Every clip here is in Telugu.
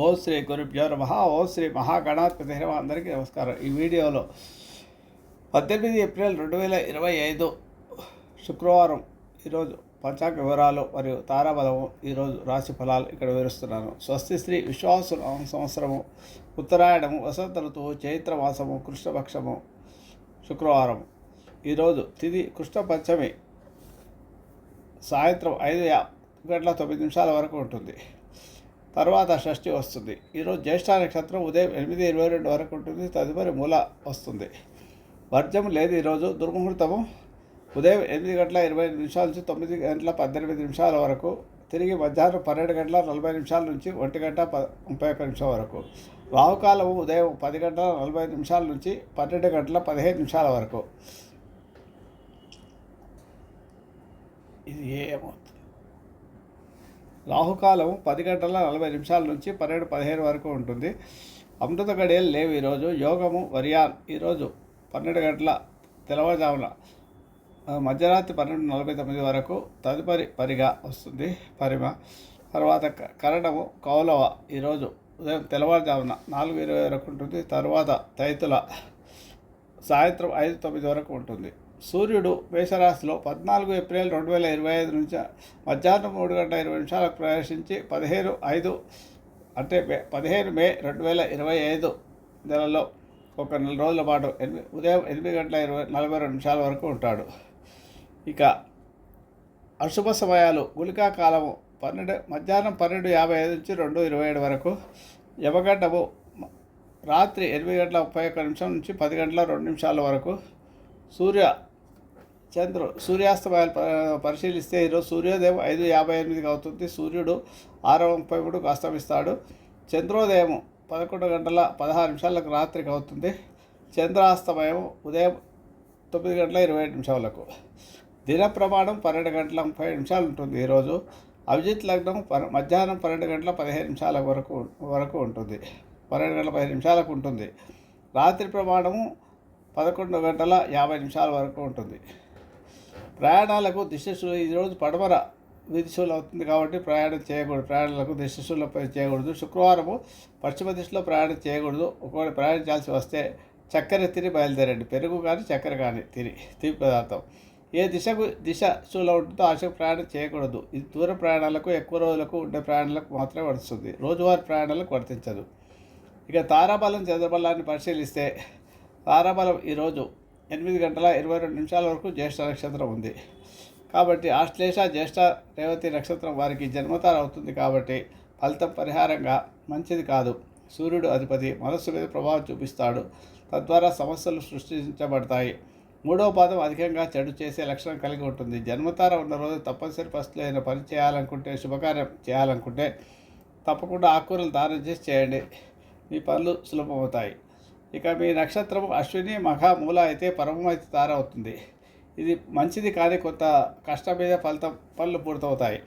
ఓ శ్రీ గురుభ్యో నమ. ఓ శ్రీ మహాగణాధిపతి అందరికీ నమస్కారం. ఈ వీడియోలో పద్దెనిమిది ఏప్రిల్ రెండు వేల ఇరవై ఐదు శుక్రవారం ఈరోజు పంచాంగ వివరాలు మరియు తారాబలము ఈరోజు రాశి ఫలాలు ఇక్కడ వివరిస్తున్నాను. స్వస్తి శ్రీ విశ్వాసు సంవత్సరము ఉత్తరాయణము వసంత ఋతువు చైత్రమాసము కృష్ణపక్షము శుక్రవారం. ఈరోజు తిది కృష్ణ పంచమి సాయంత్రం ఐదు గంటల తొమ్మిది నిమిషాల వరకు ఉంటుంది. తర్వాత షష్ఠి వస్తుంది. ఈరోజు జ్యేష్ఠ నక్షత్రం ఉదయం ఎనిమిది ఇరవై రెండు వరకు ఉంటుంది. తదుపరి మూల వస్తుంది. వర్జం లేదు ఈరోజు. దుర్ముహూర్తము ఉదయం ఎనిమిది గంటల ఇరవై ఐదు నిమిషాల నుంచి తొమ్మిది గంటల పద్దెనిమిది నిమిషాల వరకు తిరిగి మధ్యాహ్నం పన్నెండు గంటల నలభై నిమిషాల నుంచి ఒంటి గంట ప ముప్పై ఒక్క నిమిషం వరకు రావుకాలము ఉదయం పది గంటల నలభై నిమిషాల నుంచి పన్నెండు గంటల పదిహేను నిమిషాల వరకు. ఇది ఏమవుతుంది రాహుకాలం పది గంటల నలభై నిమిషాల నుంచి పన్నెండు పదిహేను వరకు ఉంటుంది. అమృత గడియలు లేవు ఈరోజు. యోగము వరియాన్. ఈరోజు పన్నెండు గంటల తెల్లవారుజామున మధ్యరాత్రి పన్నెండు నలభై తొమ్మిది వరకు తదుపరి పరిగా వస్తుంది. పరిమ. తర్వాత క- కరణము కౌలవ ఈరోజు ఉదయం తెల్లవారుజామున నాలుగు ఇరవై వరకు ఉంటుంది. తర్వాత తైతుల సాయంత్రం ఐదు తొమ్మిది వరకు ఉంటుంది. సూర్యుడు మేషరాశిలో పద్నాలుగు ఏప్రిల్ రెండు వేల ఇరవై ఐదు నుంచి మధ్యాహ్నం మూడు గంటల ఇరవై నిమిషాలకు ప్రవేశించి పదిహేను ఐదు అంటే మే పదిహేను మే రెండు వేల ఇరవై ఐదు నెలలో ఒక నెల రోజుల పాటు ఎనిమిది ఉదయం ఎనిమిది గంటల ఇరవై నలభై రెండు నిమిషాల వరకు ఉంటాడు. ఇక అశుభ సమయాలు గుళికా కాలము పన్నెండు మధ్యాహ్నం పన్నెండు యాభై ఐదు నుంచి రెండు ఇరవై ఏడు వరకు యమగడ్డము రాత్రి ఎనిమిది గంటల ముప్పై ఒక్క నిమిషం నుంచి పది గంటల రెండు నిమిషాల వరకు సూర్య చంద్రుడు సూర్యాస్తమయాలు పరిశీలిస్తే ఈరోజు సూర్యోదయం ఐదు యాభై ఎనిమిదికి అవుతుంది. సూర్యుడు ఆరు ముప్పై మూడుకు అస్తమిస్తాడు. చంద్రోదయం పదకొండు గంటల పదహారు నిమిషాలకు రాత్రికి అవుతుంది. చంద్రాస్తమయం ఉదయం తొమ్మిది గంటల ఇరవై ఐదు నిమిషాలకు. దిన ప్రమాణం పన్నెండు గంటల ముప్పై నిమిషాలు ఉంటుంది ఈరోజు. అభిజిత్ లగ్నం ప మధ్యాహ్నం పన్నెండు గంటల పదిహేను నిమిషాల వరకు వరకు ఉంటుంది. పన్నెండు గంటల పదిహేను నిమిషాలకు ఉంటుంది. రాత్రి ప్రమాణము పదకొండు గంటల యాభై నిమిషాల వరకు ఉంటుంది. ప్రయాణాలకు దిశశూలు ఈరోజు పడమర విదిశూలు అవుతుంది కాబట్టి ప్రయాణం చేయకూడదు. ప్రయాణాలకు దిశశూలపై చేయకూడదు. శుక్రవారము పశ్చిమ దిశలో ప్రయాణం చేయకూడదు. ఒకవేళ ప్రయాణించాల్సి వస్తే చక్కెర తిని బయలుదేరండి. పెరుగు కానీ చక్కెర కానీ తిని తీపి పదార్థం. ఏ దిశకు దిశ శూల ఉంటుందో ఆశకు ప్రయాణం చేయకూడదు. ఇది దూర ప్రయాణాలకు ఎక్కువ రోజులకు ఉండే ప్రయాణాలకు మాత్రమే వర్తిస్తుంది. రోజువారీ ప్రయాణాలకు వర్తించదు. ఇక తారాబలం చంద్రబలాన్ని పరిశీలిస్తే తారాబలం ఈరోజు ఎనిమిది గంటల ఇరవై రెండు నిమిషాల వరకు జ్యేష్ఠ నక్షత్రం ఉంది. కాబట్టి ఆశ్లేష జ్యేష్ఠ రేవతి నక్షత్రం వారికి జన్మతార అవుతుంది కాబట్టి ఫలితం పరిహారంగా మంచిది కాదు. సూర్యుడు అధిపతి మనస్సు మీద ప్రభావం చూపిస్తాడు. తద్వారా సమస్యలు సృష్టించబడతాయి. మూడవ పాదం అధికంగా చెడు చేసే లక్షణం కలిగి ఉంటుంది. జన్మతార ఉన్న రోజు తప్పనిసరి పరిస్థితులు ఏదైనా పని చేయాలనుకుంటే శుభకార్యం చేయాలనుకుంటే తప్పకుండా ఆకుకూరలు దానం చేసి చేయండి. మీ పనులు సులభమవుతాయి. ఇక మీ నక్షత్రం అశ్విని మఖ మూల అయితే పరమమైతే తార అవుతుంది ఇది మంచిది కానీ కొంత కష్టం మీద ఫలితం పనులు పూర్తవుతాయి.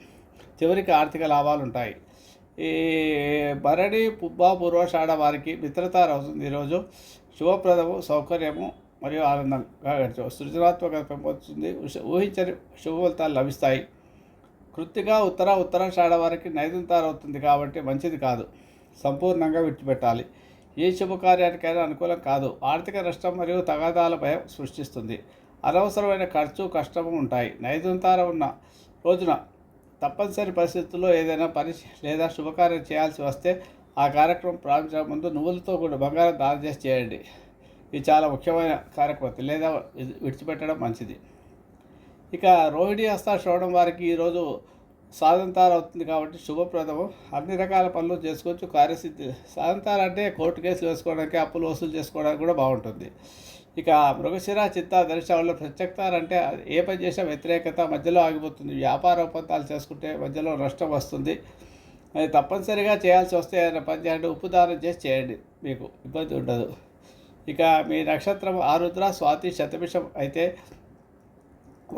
చివరికి ఆర్థిక లాభాలు ఉంటాయి. ఈ భరణి పుబ్బ పూర్వషాఢ వారికి మిత్రతార అవుతుంది ఈరోజు. శుభప్రదము సౌకర్యము మరియు ఆనందంగా గడిచే సృజనాత్మకత పెంపొందుతుంది ఊహించని శుభ ఫలితాలు లభిస్తాయి. కృత్తిగా ఉత్తర ఉత్తరాషాఢ వారికి నైదంతార అవుతుంది కాబట్టి మంచిది కాదు. సంపూర్ణంగా విడిచిపెట్టాలి. ఏ శుభకార్యానికైనా అనుకూలం కాదు. ఆర్థిక నష్టం మరియు తగాదాల భయం సృష్టిస్తుంది. అనవసరమైన ఖర్చు కష్టము ఉంటాయి. నైదంతార ఉన్న రోజున తప్పనిసరి పరిస్థితుల్లో ఏదైనా పని లేదా శుభకార్యం చేయాల్సి వస్తే ఆ కార్యక్రమం ప్రారంభించడం ముందు నువ్వులతో కూడా బంగారం దానం చేసి చేయండి. ఇది చాలా ముఖ్యమైన కార్యక్రమం లేదా విడిచిపెట్టడం మంచిది. ఇక రోహిణి హస్త శ్రవణం వారికి ఈరోజు సాధంతార అవుతుంది కాబట్టి శుభప్రదము. అన్ని రకాల పనులు చేసుకోవచ్చు కార్యసిద్ధి. సాధంతార అంటే కోర్టు కేసులు వేసుకోవడానికి అప్పులు వసూలు చేసుకోవడానికి కూడా బాగుంటుంది. ఇక మృగశిర చిత్త దర్శనంలో ప్రత్యక్తార అంటే ఏ పని చేసినా వ్యతిరేకత మధ్యలో ఆగిపోతుంది. వ్యాపార ఒప్పందాలు చేసుకుంటే మధ్యలో నష్టం వస్తుంది. అది తప్పనిసరిగా చేయాల్సి వస్తే ఏదైనా పని చేయండి ఉప్పు దానం చేసి చేయండి. మీకు ఇబ్బంది ఉండదు. ఇక మీ నక్షత్రం ఆరుద్ర స్వాతి శతభిషం అయితే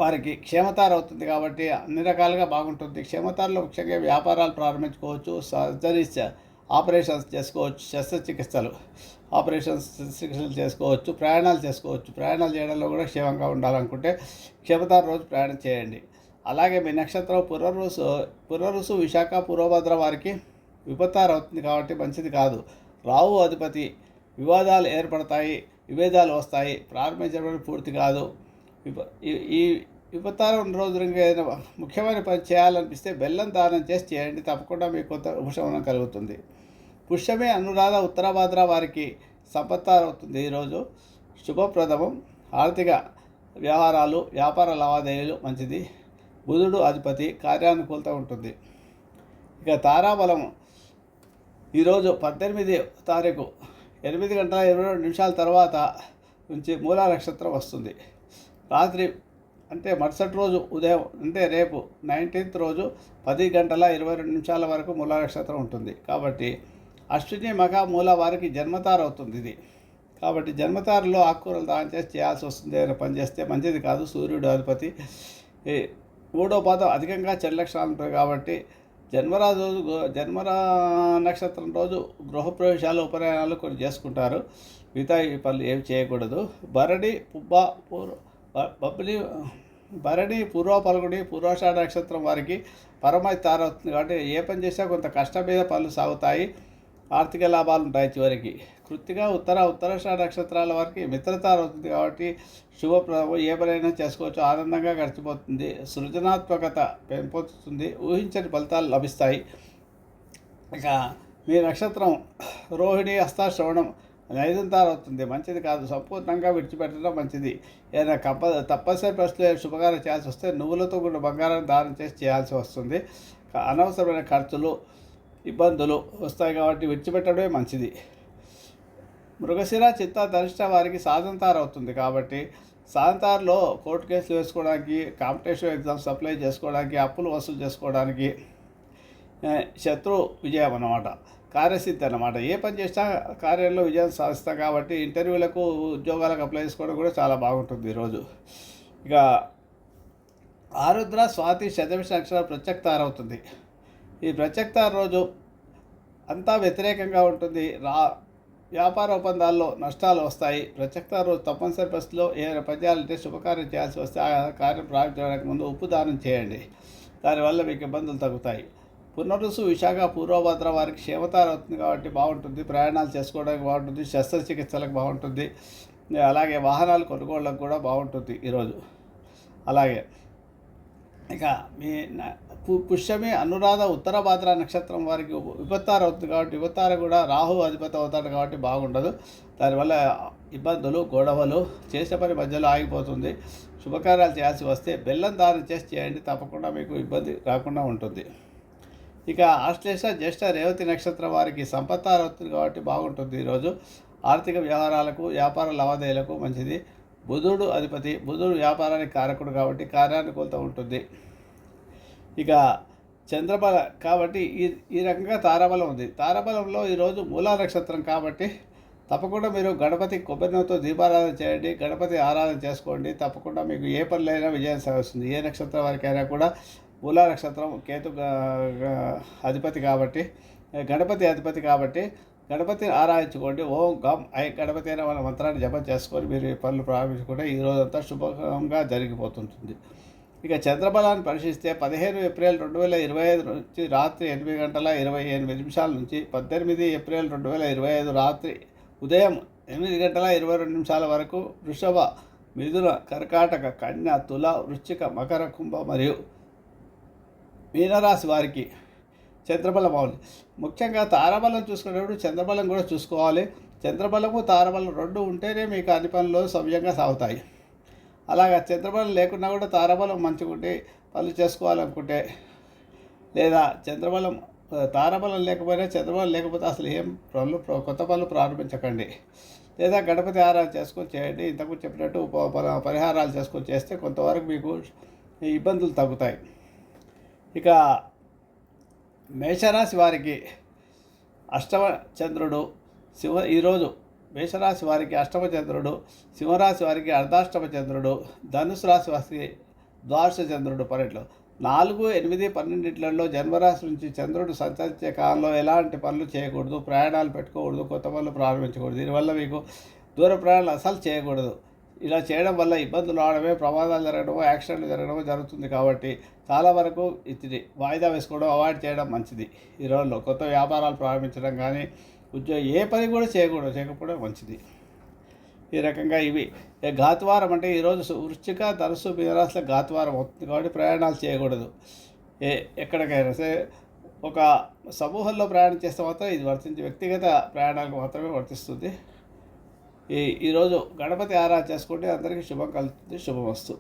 వారికి క్షేమతార అవుతుంది కాబట్టి అన్ని రకాలుగా బాగుంటుంది. క్షేమతారలో ముఖ్యంగా వ్యాపారాలు ప్రారంభించుకోవచ్చు సర్జరీస్ ఆపరేషన్స్ చేసుకోవచ్చు శస్త్రచికిత్సలు ఆపరేషన్స్ చికిత్సలు చేసుకోవచ్చు ప్రయాణాలు చేసుకోవచ్చు. ప్రయాణాలు చేయడంలో కూడా క్షేమంగా ఉండాలనుకుంటే క్షేమతార రోజు ప్రయాణం చేయండి. అలాగే మీ నక్షత్రం పునరుసు పునరుసు విశాఖ పూర్వభద్ర వారికి విపత్తారు అవుతుంది కాబట్టి మంచిది కాదు. రావు అధిపతి వివాదాలు ఏర్పడతాయి విభేదాలు వస్తాయి. ప్రారంభించడం పూర్తి కాదు. ఈ- ఈ విపత్తారం ఉన్న రోజులు ఏదైనా ముఖ్యమైన పని చేయాలనిపిస్తే బెల్లం దానం చేసి చేయండి. తప్పకుండా మీకు కొంత ఉపశమనం కలుగుతుంది. పుష్యమే అనురాధ ఉత్తరాభాద్ర వారికి సంపత్తారు అవుతుంది ఈరోజు శుభప్రదమం. ఆర్థిక వ్యవహారాలు వ్యాపార లావాదేవీలు మంచిది. బుధుడు అధిపతి కార్యానుకూలత ఉంటుంది. ఇక తారాబలం ఈరోజు పద్దెనిమిది తారీఖు ఎనిమిది గంటల ఇరవై రెండు నిమిషాల తర్వాత నుంచి మూలా నక్షత్రం వస్తుంది. రాత్రి అంటే మరుసటి రోజు ఉదయం అంటే రేపు నైన్టీన్త్ రోజు పది గంటల ఇరవై రెండు నిమిషాల వరకు మూల నక్షత్రం ఉంటుంది. కాబట్టి అశ్విని మఖ మూల వారికి జన్మతారు అవుతుంది ఇది. కాబట్టి జన్మతారులో ఆకుకూరలు దానం చేసి చేయాల్సి వస్తుంది ఏదైనా పని చేస్తే మంచిది కాదు. సూర్యుడు అధిపతి. మూడో పాదం అధికంగా చెడు లక్షణాలు ఉంటాయి కాబట్టి జన్మరాజు రోజు జన్మరా నక్షత్రం రోజు గృహప్రవేశాలు ఉపనయనాలు కొన్ని చేసుకుంటారు. మిగతా ఈ పనులు ఏమి చేయకూడదు. భరణి పుబ్బ పూర్వ బబ్బిలి భరణి పూర్వ పలుగుడి పూర్వాషాఢ నక్షత్రం వారికి పరమై తారవుతుంది కాబట్టి ఏ పని చేసినా కొంత కష్టం మీద పనులు సాగుతాయి. ఆర్థిక లాభాలు ఉంటాయి చివరికి. కృత్తిగా ఉత్తర ఉత్తరాషాఢ నక్షత్రాల వారికి మిత్రతార అవుతుంది కాబట్టి శుభప్రదము ఏ పనైనా చేసుకోవచ్చు. ఆనందంగా గడిచిపోతుంది. సృజనాత్మకత పెంపొందుతుంది. ఊహించని ఫలితాలు లభిస్తాయి. ఇక మీ నక్షత్రం రోహిణి హస్తాశ్రవణం నైదంతారు తారవుతుంది మంచిది కాదు. సంపూర్ణంగా విడిచిపెట్టడం మంచిది. ఏదైనా కంప తప్పనిసరి పరిస్థితులు శుభకార్యం చేయాల్సి వస్తే నువ్వులతో కూడా బంగారం దానం చేసి చేయాల్సి వస్తుంది. అనవసరమైన ఖర్చులు ఇబ్బందులు వస్తాయి కాబట్టి విడిచిపెట్టడమే మంచిది. మృగశిర చిత్త ధరిష్ట వారికి సాధంతారు అవుతుంది కాబట్టి సాధంతారులో కోర్టు కేసులు వేసుకోవడానికి కాంపిటేషన్ ఎగ్జామ్స్ అప్లై చేసుకోవడానికి అప్పులు వసూలు చేసుకోవడానికి శత్రు విజయం అన్నమాట. కార్యసిద్ధి అనమాట ఏ పని చేసినా కార్యంలో విజయం సాధిస్తాం కాబట్టి ఇంటర్వ్యూలకు ఉద్యోగాలకు అప్లై చేసుకోవడం కూడా చాలా బాగుంటుంది ఈరోజు ఇక ఆరుద్ర స్వాతి శతవిష అక్షరాలు ప్రత్యక్తారవుతుంది ఈ ప్రత్యక్తార రోజు అంతా వ్యతిరేకంగా ఉంటుంది. రా వ్యాపార ఒప్పందాల్లో నష్టాలు వస్తాయి. ప్రత్యక్ష రోజు తప్పనిసరి పరిస్థితిలో ఏదైనా పని చేయాలంటే శుభకార్యం చేయాల్సి వస్తే ఆ కార్యం ప్రారంభించడానికి ముందు ఉప్పు దానం చేయండి. దానివల్ల మీకు ఇబ్బందులు తగ్గుతాయి. పునరుసు విశాఖ పూర్వభద్ర వారికి క్షేమతార అవుతుంది కాబట్టి బాగుంటుంది. ప్రయాణాలు చేసుకోవడానికి బాగుంటుంది. శస్త్రచికిత్సలకు బాగుంటుంది. అలాగే వాహనాలు కొనుగోళ్ళకు కూడా బాగుంటుంది ఈరోజు. అలాగే ఇక మీ పు- పుష్యమి అనురాధ ఉత్తర భాద్ర నక్షత్రం వారికి విపత్తారు విపత్తార అవుతుంది కాబట్టి విపత్తార కూడా రాహు అధిపతి అవుతాడు కాబట్టి బాగుండదు. దానివల్ల ఇబ్బందులు గొడవలు చేసే పని మధ్యలో ఆగిపోతుంది. శుభకార్యాలు చేయాల్సి వస్తే బెల్లం దానం చేసి చేయండి. తప్పకుండా మీకు ఇబ్బంది రాకుండా ఉంటుంది. ఇక ఆశ్లేష జ్యేష్ఠ రేవతి నక్షత్రం వారికి సంపత్తార అవుతుంది కాబట్టి బాగుంటుంది ఈరోజు. ఆర్థిక వ్యవహారాలకు వ్యాపార లావాదేవీలకు మంచిది. బుధుడు అధిపతి బుధుడు వ్యాపారానికి కారకుడు కాబట్టి కార్యానుకూలత ఉంటుంది. ఇక చంద్రబల కాబట్టి ఈ ఈ రకంగా తారాబలం ఉంది. తారాబలంలో ఈరోజు మూలా నక్షత్రం కాబట్టి తప్పకుండా మీరు గణపతి కొబ్బరినతో దీపారాధన చేయండి గణపతి ఆరాధన చేసుకోండి. తప్పకుండా మీకు ఏ పనులైనా విజయం సాధిస్తుంది. ఏ నక్షత్రం వారికైనా కూడా మూలా నక్షత్రం కేతు అధిపతి కాబట్టి గణపతి అధిపతి కాబట్టి గణపతిని ఆరాధించుకోండి. ఓం గం ఐ గణపతి అయిన మన మంత్రాన్ని జపం చేసుకొని మీరు ఈ పనులు ప్రారంభించుకుంటే ఈ రోజంతా శుభంగా జరిగిపోతుంటుంది. ఇక చంద్రబలాన్ని పరిశీలిస్తే పదిహేను ఏప్రిల్ రెండు వేల ఇరవై ఐదు నుంచి రాత్రి ఎనిమిది గంటల ఇరవై ఎనిమిది నిమిషాల నుంచి పద్దెనిమిది ఏప్రిల్ రెండు వేల ఇరవై ఐదు రాత్రి ఉదయం ఎనిమిది గంటల ఇరవై రెండు నిమిషాల వరకు వృషభ మిథున కర్కాటక కన్య తుల వృశ్చిక మకర కుంభ మరియు మీనరాశి వారికి చంద్రబలం అవును ముఖ్యంగా తారాబలం చూసుకునేటప్పుడు చంద్రబలం కూడా చూసుకోవాలి. చంద్రబలము తారాబలం రెండు ఉంటేనే మీకు అన్ని పనులు సవ్యంగా సాగుతాయి. అలాగా చంద్రబలం లేకున్నా కూడా తారాబలం మంచిగా ఉంటే పనులు చేసుకోవాలనుకుంటే లేదా చంద్రబలం తారబలం తారాబలం లేకపోయినా చంద్రబలం లేకపోతే అసలు ఏం పనులు కొత్త పనులు ప్రారంభించకండి. లేదా గణపతి ఆరాధన చేసుకొని చేయండి. ఇంతకు చెప్పినట్టు ఉప పరిహారాలు చేసుకొని చేస్తే కొంతవరకు మీకు ఇబ్బందులు తగ్గుతాయి. ఇక మేషరాశి వారికి అష్టమ చంద్రుడు శివ ఈరోజు మేషరాశి వారికి అష్టమ చంద్రుడు సింహరాశి వారికి అర్ధాష్టమ చంద్రుడు ధనుసు రాశి వారికి ద్వాదశ చంద్రుడు పన్నెండులో నాలుగు ఎనిమిది పన్నెండిట్లలో జన్మరాశి నుంచి చంద్రుడు సంచరించే కాలంలో ఎలాంటి పనులు చేయకూడదు ప్రయాణాలు పెట్టుకోకూడదు కొత్త పనులు ప్రారంభించకూడదు. దీనివల్ల మీకు దూర ప్రయాణాలు అసలు చేయకూడదు. ఇలా చేయడం వల్ల ఇబ్బందులు రావడమే ప్రమాదాలు జరగడమో యాక్సిడెంట్లు జరగడమో జరుగుతుంది కాబట్టి చాలా వరకు ఇది వాయిదా వేసుకోవడం అవాయిడ్ చేయడం మంచిది. ఈ రోజుల్లో కొత్త వ్యాపారాలు ప్రారంభించడం కానీ ఉద్యోగం ఏ పని కూడా చేయకూడదు చేయకపోవడం మంచిది. ఈ రకంగా ఇవి. ఏ ఘాతువారం అంటే ఈరోజు సు- వృశ్చిక ధనుసు మీనరాశుల ఘాతువారం అవుతుంది కాబట్టి ప్రయాణాలు చేయకూడదు. ఏ ఎక్కడికైనా సరే ఒక సమూహంలో ప్రయాణం చేస్తే మాత్రం ఇది వర్తించి వ్యక్తిగత ప్రయాణాలకు మాత్రమే వర్తిస్తుంది. ఈరోజు గణపతి ఆరాధన చేసుకుంటే అందరికీ శుభం కలుగుతుంది శుభమస్తు.